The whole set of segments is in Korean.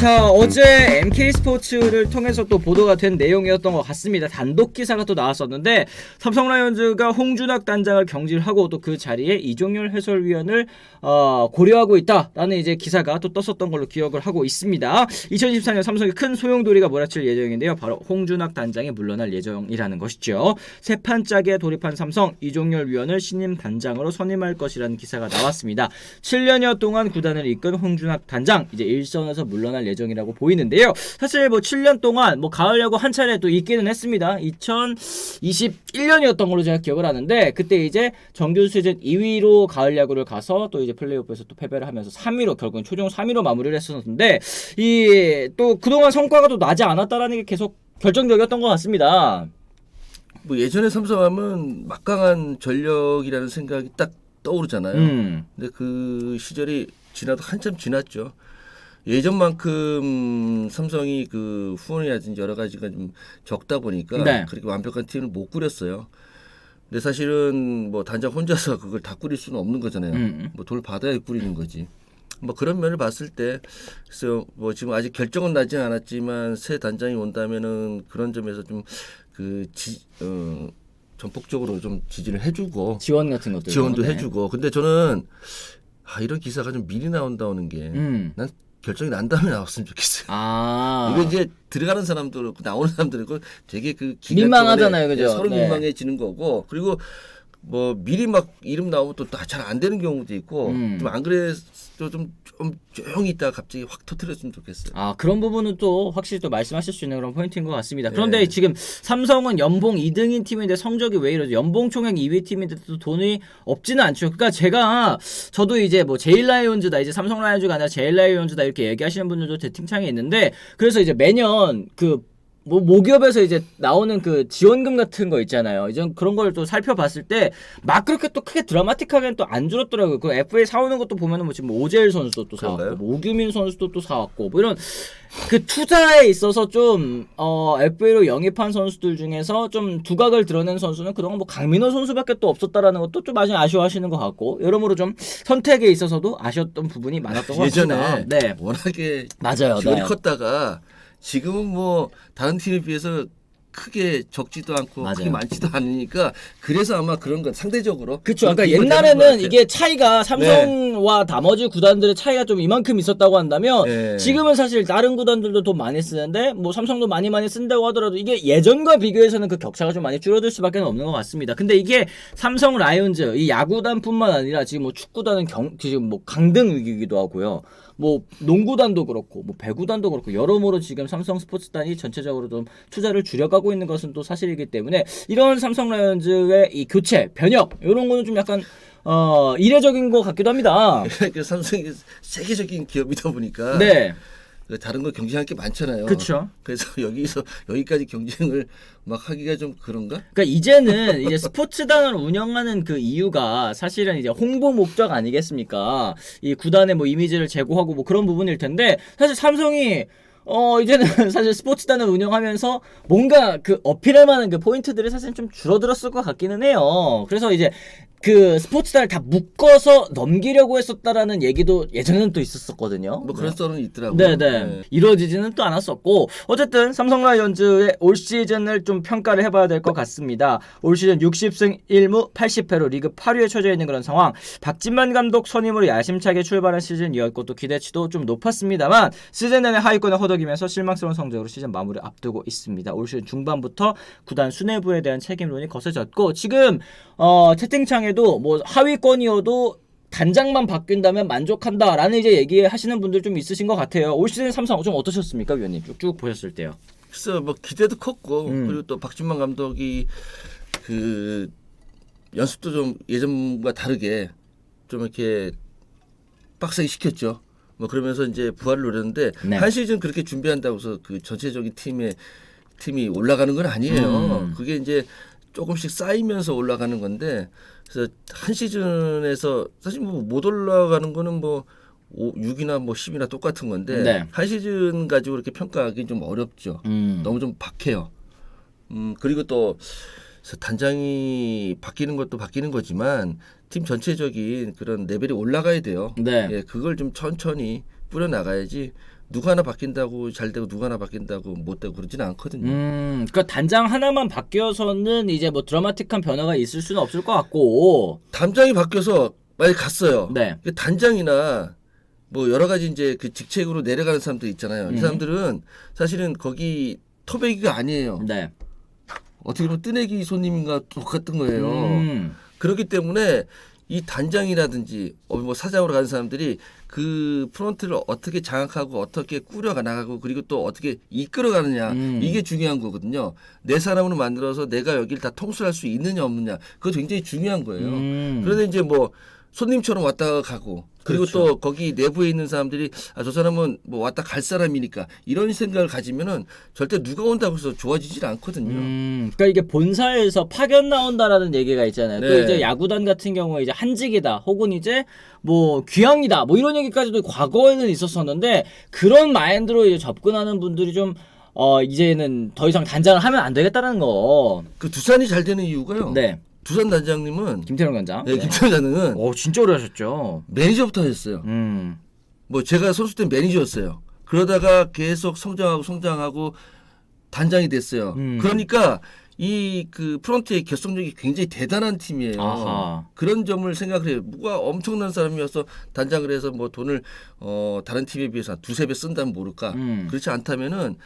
자 어제 MK 스포츠를 통해서 또 보도가 된 내용이었던 것 같습니다. 단독 기사가 또 나왔었는데 삼성 라이온즈가 홍준학 단장을 경질하고 또 그 자리에 이종열 해설위원을 어, 고려하고 있다라는 이제 기사가 또 떴었던 걸로 기억을 하고 있습니다. 2024년 삼성의 큰 소용돌이가 몰아칠 예정인데요. 바로 홍준학 단장이 물러날 예정이라는 것이죠. 세 판짝에 돌입한 삼성 이종열 위원을 신임 단장으로 선임할 것이라는 기사가 나왔습니다. 7년여 동안 구단을 이끈 홍준학 단장 이제 일선에서 물러날 예정이라고 보이는데요. 사실 뭐 7년 동안 뭐 가을 야구 한 차례 또 있기는 했습니다. 2021년이었던 걸로 제가 기억을 하는데 그때 이제 정규 시즌 2위로 가을 야구를 가서 또 이제 플레이오프에서 또 패배를 하면서 3위로 결국은 최종 3위로 마무리를 했었는데 이 또 그동안 성과가 또 나지 않았다라는 게 계속 결정적이었던 것 같습니다. 뭐 예전에 삼성하면 막강한 전력이라는 생각이 딱 떠오르잖아요. 음. 근데 그 시절이 지나도 한참 지났죠. 예전만큼 삼성이 그 후원이라든지 여러 가지가 좀 적다 보니까 네. 그렇게 완벽한 팀을 못 꾸렸어요. 근데 사실은 뭐 단장 혼자서 그걸 다 꾸릴 수는 없는 거잖아요. 음. 뭐돌 받아야 꾸리는 거지. 뭐 그런 면을 봤을 때 그래서 뭐 지금 아직 결정은 나지 않았지만 새 단장이 온다면은 그런 점에서 좀그지 어, 전폭적으로 좀 지지를 해주고 지원 같은 것들 지원도 네. 해주고 근데 저는 아 이런 기사가 좀 미리 나온다는 게난 음. 결정이 난 다음에 나왔으면 좋겠어요. 아. 이거 이제 들어가는 사람도 그렇고 나오는 사람도 그렇고 되게 그 기간 민망하잖아요, 동안에 그죠? 서로 네. 민망해지는 거고 그리고 뭐 미리 막 이름 나오면 또 잘 안 되는 경우도 있고 음. 좀안 그래도 좀, 좀 조용히 있다가 갑자기 확 터트렸으면 좋겠어요. 아 그런 부분은 또 확실히 또 말씀하실 수 있는 그런 포인트인 것 같습니다. 그런데 네. 지금 삼성은 연봉 2등인 팀인데 성적이 왜 이러죠? 연봉 총액 2위 팀인데 또 돈이 없지는 않죠. 그러니까 제가 저도 이제 뭐 제일 라이온즈다 이제 삼성 라이온즈가 아니라 제일 라이온즈다 이렇게 얘기하시는 분들도 채팅창에 있는데 그래서 이제 매년 그 뭐 모기업에서 이제 나오는 그 지원금 같은 거 있잖아요. 이제 그런 걸 또 살펴봤을 때 막 그렇게 또 크게 드라마틱하게는 또 안 줄었더라고요. 그 FA 사오는 것도 보면은 뭐 지금 뭐 오재일 선수도 또 사왔고? 뭐 오규민 선수도 또 사왔고, 뭐 이런 그 투자에 있어서 좀 어, FA로 영입한 선수들 중에서 좀 두각을 드러낸 선수는 그동안 뭐 강민호 선수밖에 또 없었다라는 것도 좀 많이 아쉬워하시는 것 같고 여러모로 좀 선택에 있어서도 아쉬웠던 부분이 많았던 것 예전에 같습니다. 네, 워낙에 맞아요. 네. 컸다가 지금은 뭐 다른 팀에 비해서 크게 적지도 않고 맞아요. 크게 많지도 않으니까 그래서 아마 그런 건 상대적으로 그렇죠. 그러니까 옛날에는. 네. 이게 차이가 삼성과 나머지 구단들의 차이가 좀 이만큼 있었다고 한다면 네. 지금은 사실 다른 구단들도 돈 많이 쓰는데 뭐 삼성도 많이 많이 쓴다고 하더라도 이게 예전과 비교해서는 그 격차가 좀 많이 줄어들 수밖에 없는 것 같습니다. 근데 이게 삼성 라이온즈 이 야구단뿐만 아니라 지금 뭐 축구단은 경 지금 뭐 강등 위기이기도 하고요. 뭐 농구단도 그렇고 뭐 배구단도 그렇고 여러모로 지금 삼성 스포츠단이 전체적으로 좀 투자를 줄여가 고 있는 것은 또 사실이기 때문에 이런 삼성 라이온즈의 이 교체 변혁 이런 거는 좀 약간 어 이례적인 것 같기도 합니다. 그 삼성이 세계적인 기업이다 보니까 네, 그 다른 거 경쟁할 게 많잖아요. 그렇죠. 그래서 여기서 여기까지 경쟁을 막 하기가 좀 그런가? 그러니까 이제는 이제 스포츠단을 운영하는 그 이유가 사실은 이제 홍보 목적 아니겠습니까? 이 구단의 뭐 이미지를 제고하고 뭐 그런 부분일 텐데 사실 삼성이 어 이제는 사실 스포츠단을 운영하면서 뭔가 그 어필할 만한 그 포인트들이 사실 좀 줄어들었을 것 같기는 해요. 그래서 이제 그 스포츠단을 다 묶어서 넘기려고 했었다라는 얘기도 예전에는 또 있었었거든요. 뭐 그런 썰은 있더라고요. 네네. 이루어지지는 또 않았었고 어쨌든 삼성 라이온즈의 올 시즌을 좀 평가를 해봐야 될 것 같습니다. 올 시즌 60승 1무 80패로 리그 8위에 처져 있는 그런 상황. 박진만 감독 선임으로 야심차게 출발한 시즌이었고 또 기대치도 좀 높았습니다만 시즌 내내 하위권에 허 덕이면서 실망스러운 성적으로 시즌 마무리 앞두고 있습니다. 올 시즌 중반부터 구단 수뇌부에 대한 책임론이 거세졌고 지금 어, 채팅창에도 뭐 하위권이어도 단장만 바뀐다면 만족한다라는 이제 얘기하시는 분들 좀 있으신 것 같아요. 올 시즌 삼성 좀 어떠셨습니까, 위원님? 쭉쭉 보셨을 때요. 그래서 뭐 기대도 컸고 음. 그리고 또 박진만 감독이 그 연습도 좀 예전과 다르게 좀 이렇게 빡세게 시켰죠. 뭐 그러면서 이제 부활을 노렸는데 네. 한 시즌 그렇게 준비한다고 해서 그 전체적인 팀의 팀이 올라가는 건 아니에요. 음. 그게 이제 조금씩 쌓이면서 올라가는 건데 그래서 한 시즌에서 사실 뭐 못 올라가는 거는 뭐 5, 6이나 뭐 10이나 똑같은 건데 네. 한 시즌 가지고 이렇게 평가하기 좀 어렵죠. 음. 너무 좀 박해요. 음 그리고 또 그래서 단장이 바뀌는 것도 바뀌는 거지만 팀 전체적인 그런 레벨이 올라가야 돼요. 네. 예, 그걸 좀 천천히 뿌려 나가야지 누가 하나 바뀐다고 잘 되고 누가 하나 바뀐다고 못 되고 그러지는 않거든요. 음, 그러니까 단장 하나만 바뀌어서는 이제 뭐 드라마틱한 변화가 있을 수는 없을 것 같고. 단장이 바뀌어서 만약 갔어요. 네. 그 단장이나 뭐 여러 가지 이제 그 직책으로 내려가는 사람들 있잖아요. 음. 이 사람들은 사실은 거기 토백이가 아니에요. 네. 어떻게 보면 뜨내기 손님인가 똑같은 거예요. 음. 그렇기 때문에 이 단장이라든지 어, 뭐 사장으로 가는 사람들이 그 프론트를 어떻게 장악하고 어떻게 꾸려가 나가고 그리고 또 어떻게 이끌어 가느냐 음. 이게 중요한 거거든요. 내 사람으로 만들어서 내가 여기를 다 통솔할 수 있느냐 없느냐 그거 굉장히 중요한 거예요. 음. 그런데 이제 뭐 손님처럼 왔다 가고 그리고 그렇죠. 또 거기 내부에 있는 사람들이 아 저 사람은 뭐 왔다 갈 사람이니까 이런 생각을 가지면은 절대 누가 온다고 해서 좋아지질 않거든요. 음, 그러니까 이게 본사에서 파견 나온다라는 얘기가 있잖아요. 또 네. 이제 야구단 같은 경우에 이제 한직이다, 혹은 이제 뭐 귀향이다, 뭐 이런 얘기까지도 과거에는 있었었는데 그런 마인드로 이제 접근하는 분들이 좀 어, 이제는 더 이상 단장을 하면 안 되겠다는 거. 그 두산이 잘 되는 이유가요. 네, 두산 단장님은 김태형 단장. 네, 김태현 단장은 오, 진짜 오래 하셨죠. 매니저부터 하셨어요. 음, 뭐 제가 선수 때 매니저였어요. 그러다가 계속 성장하고 성장하고 단장이 됐어요. 음. 그러니까 이 그 프런트의 결속력이 굉장히 대단한 팀이에요. 아하. 그런 점을 생각을 해요. 누가 엄청난 사람이어서 단장을 해서 뭐 돈을 어 다른 팀에 비해서 한 두세 배 쓴다면 모를까. 음. 그렇지 않다면은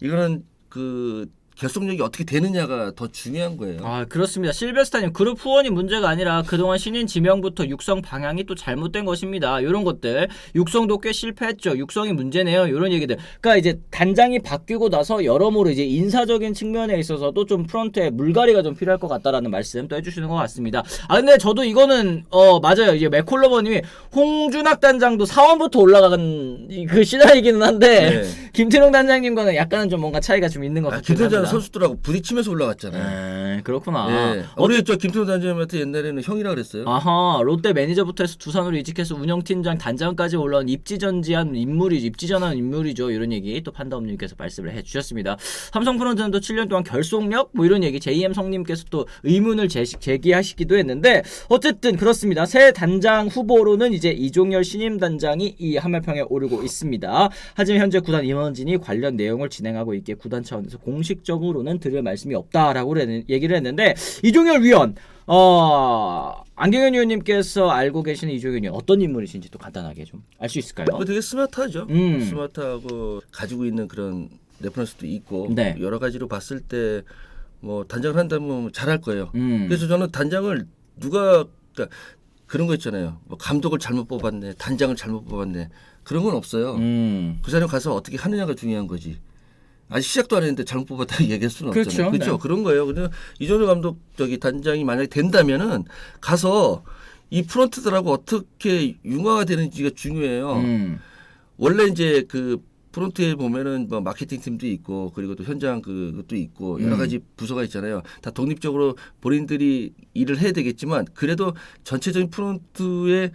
이거는 그 결속력이 어떻게 되느냐가 더 중요한 거예요. 아 그렇습니다. 실베스타님 그룹 후원이 문제가 아니라 그동안 신인 지명부터 육성 방향이 또 잘못된 것입니다. 이런 것들 육성도 꽤 실패했죠. 육성이 문제네요. 이런 얘기들. 그러니까 이제 단장이 바뀌고 나서 여러모로 이제 인사적인 측면에 있어서도 좀 프런트에 물갈이가 좀 필요할 것 같다라는 말씀 또 해주시는 것 같습니다. 아 근데 저도 이거는 어 맞아요. 이제 맥콜러버님이 홍준학 단장도 사원부터 올라간 이그 시나리기는 한데 네. 김태룡 단장님과는 약간은 좀 뭔가 차이가 좀 있는 것 아, 합니다. 선수들하고 부딪히면서 올라갔잖아요. 에, 그렇구나. 예. 우리 저 김태현 단장님한테 옛날에는 형이라 그랬어요. 아하 롯데 매니저부터 해서 두산으로 이직해서 운영팀장 단장까지 올라온 입지전지한 인물이 입지전한 인물이죠 이런 얘기 또 판다움님께서 말씀을 해주셨습니다 삼성 프런트는 또 7년 동안 결속력 뭐 이런 얘기 JM 성님께서 또 의문을 제시, 제기하시기도 했는데 어쨌든 그렇습니다 새 단장 후보로는 이제 이종열 신임 단장이 이 한말평에 오르고 있습니다 하지만 현재 구단 임원진이 관련 내용을 진행하고 있기에 구단 차원에서 공식적으로 는 드릴 말씀이 없다라고 얘기를 했는데 이종열 위원 어 안경현 의원님께서 알고 계시는 이종현 위원 어떤 인물이신지 또 간단하게 좀 알 수 있을까요? 그 되게 스마트하죠. 음. 스마트하고 가지고 있는 그런 레퍼런스도 있고 네. 여러 가지로 봤을 때 뭐 단장을 한다면 잘할 거예요. 음. 그래서 저는 단장을 누가 그러니까 그런 거 있잖아요. 뭐 감독을 잘못 뽑았네, 단장을 잘못 뽑았네 그런 건 없어요. 음. 그 사람 가서 어떻게 하느냐가 중요한 거지. 아직 시작도 안 했는데 잘못 뽑았다고 얘기할 수는 그렇죠. 없잖아요. 그렇죠. 네. 그런 거예요. 근데 이종효 감독 저기 단장이 만약에 된다면은 가서 이 프런트들하고 어떻게 융화가 되는지가 중요해요. 음. 원래 이제 그 프론트에 보면은 뭐 마케팅 팀도 있고 그리고 또 현장 그것도 있고 여러 음. 가지 부서가 있잖아요. 다 독립적으로 본인들이 일을 해야 되겠지만 그래도 전체적인 프론트의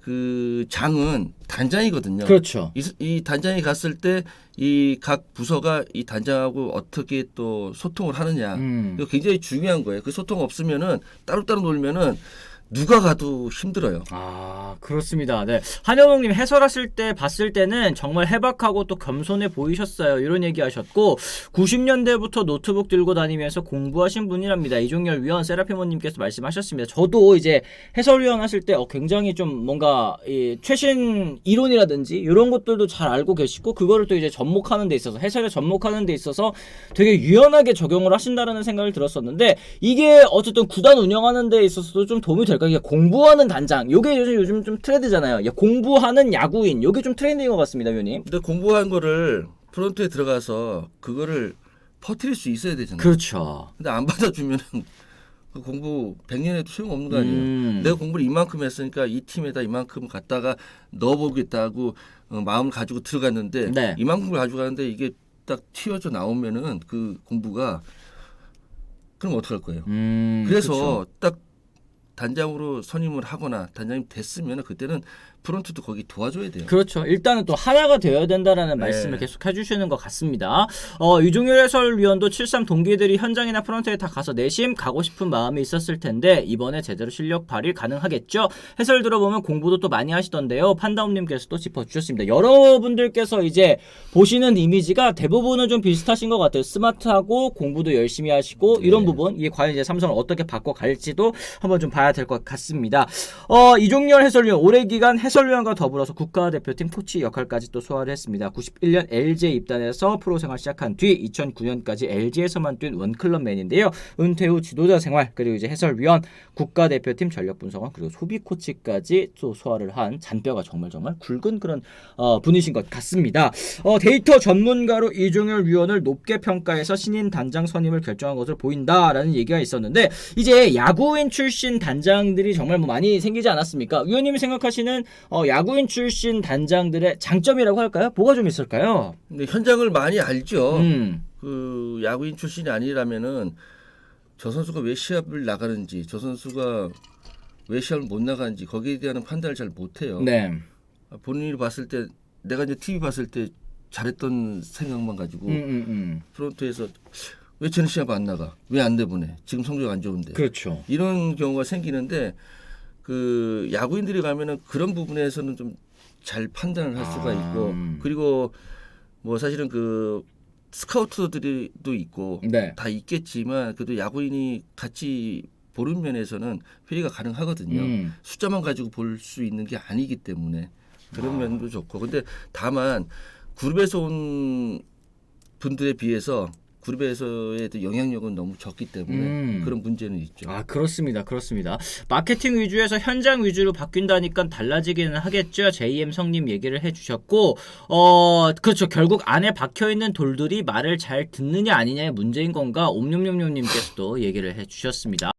그 장은 단장이거든요. 그렇죠. 이, 이 단장이 갔을 때 이 각 부서가 이 단장하고 어떻게 또 소통을 하느냐 음. 굉장히 중요한 거예요. 그 소통 없으면은 따로따로 놀면은 누가 가도 힘들어요. 아 그렇습니다. 네 한현웅님 해설하실 때 봤을 때는 정말 해박하고 또 겸손해 보이셨어요. 이런 얘기하셨고 90년대부터 노트북 들고 다니면서 공부하신 분이랍니다. 이종열 위원 세라피모님께서 말씀하셨습니다. 저도 이제 해설위원 하실 때 어, 굉장히 좀 뭔가 이 최신 이론이라든지 이런 것들도 잘 알고 계시고 그거를 또 이제 접목하는 데 있어서 해설에 접목하는 데 있어서 되게 유연하게 적용을 하신다라는 생각을 들었었는데 이게 어쨌든 구단 운영하는 데 있어서도 좀 도움이 될 까? 이게 공부하는 단장, 요게 요즘 요즘 좀 트렌드잖아요. 예, 공부하는 야구인, 요게 좀 트렌드인 것 같습니다, 위원님. 근데 공부한 거를 프론트에 들어가서 그거를 퍼뜨릴 수 있어야 되잖아요. 그렇죠. 근데 안 받아주면은 그 공부 100년에도 소용없는 거 아니에요. 음. 내가 공부를 이만큼 했으니까 이 팀에다 이만큼 갖다가 넣어보겠다고 어, 마음을 가지고 들어갔는데 네. 이만큼을 가져가는데 이게 딱 튀어져 나오면은 그 공부가 그럼 어떡할 거예요? 음, 그래서 그렇죠. 딱 단장으로 선임을 하거나 단장님 됐으면 그때는 프론트도 거기 도와줘야 돼요. 그렇죠. 일단은 또 하나가 되어야 된다라는 네. 말씀을 계속 해주시는 것 같습니다. 어, 이종열 해설위원도 73 동기들이 현장이나 프런트에 다 가서 내심 가고 싶은 마음이 있었을 텐데 이번에 제대로 실력 발휘 가능하겠죠. 해설 들어보면 공부도 또 많이 하시던데요. 판다움님께서도 짚어주셨습니다. 여러분들께서 이제 보시는 이미지가 대부분은 좀 비슷하신 것 같아요. 스마트하고 공부도 열심히 하시고 이런 부분 이게 과연 이제 삼성을 어떻게 바꿔 갈지도 한번 좀 봐야 될 것 같습니다. 어, 이종열 해설위원 오래 기간 해설위원과 더불어서 국가대표팀 코치 역할까지 또 소화를 했습니다. 91년 LG에 입단해서 프로 생활 시작한 뒤 2009년까지 LG에서만 뛴 원클럽맨인데요. 은퇴 후 지도자 생활 그리고 이제 해설위원, 국가대표팀 전력 분석원 그리고 소비 코치까지 또 소화를 한 잔뼈가 정말 정말 굵은 그런 어, 분이신 것 같습니다. 어, 데이터 전문가로 이종열 위원을 높게 평가해서 신인 단장 선임을 결정한 것으로 보인다라는 얘기가 있었는데 이제 야구인 출신 단 장들이 정말 뭐 많이 생기지 않았습니까? 위원님이 생각하시는 어, 야구인 출신 단장들의 장점이라고 할까요? 뭐가 좀 있을까요? 근데 현장을 많이 알죠. 음, 그 야구인 출신이 아니라면은 저 선수가 왜 시합을 나가는지, 저 선수가 왜 시합을 못 나가는지 거기에 대한 판단을 잘 못해요. 네, 본인이 봤을 때 내가 이제 TV 봤을 때 잘했던 생각만 가지고 음, 음, 음. 프론트에서 왜 쟤는 시합 안 나가? 왜 안 내보내? 지금 성적 안 좋은데. 그렇죠. 이런 경우가 생기는데 그 야구인들이 가면은 그런 부분에서는 좀 잘 판단을 할 수가 아, 있고 음. 그리고 뭐 사실은 그 스카우터들도 있고 네. 다 있겠지만 그래도 야구인이 같이 보는 면에서는 회의가 가능하거든요. 음. 숫자만 가지고 볼 수 있는 게 아니기 때문에 그런 면도 좋고 근데 다만 그룹에서 온 분들에 비해서 그룹에서의 또 영향력은 너무 적기 때문에 음. 그런 문제는 있죠. 아 그렇습니다. 그렇습니다. 마케팅 위주에서 현장 위주로 바뀐다니까 달라지기는 하겠죠. JM 성님 얘기를 해주셨고 어 그렇죠. 결국 안에 박혀 있는 돌들이 말을 잘 듣느냐 아니냐의 문제인 건가? 옴뇸뇸뇸님께서도 얘기를 해주셨습니다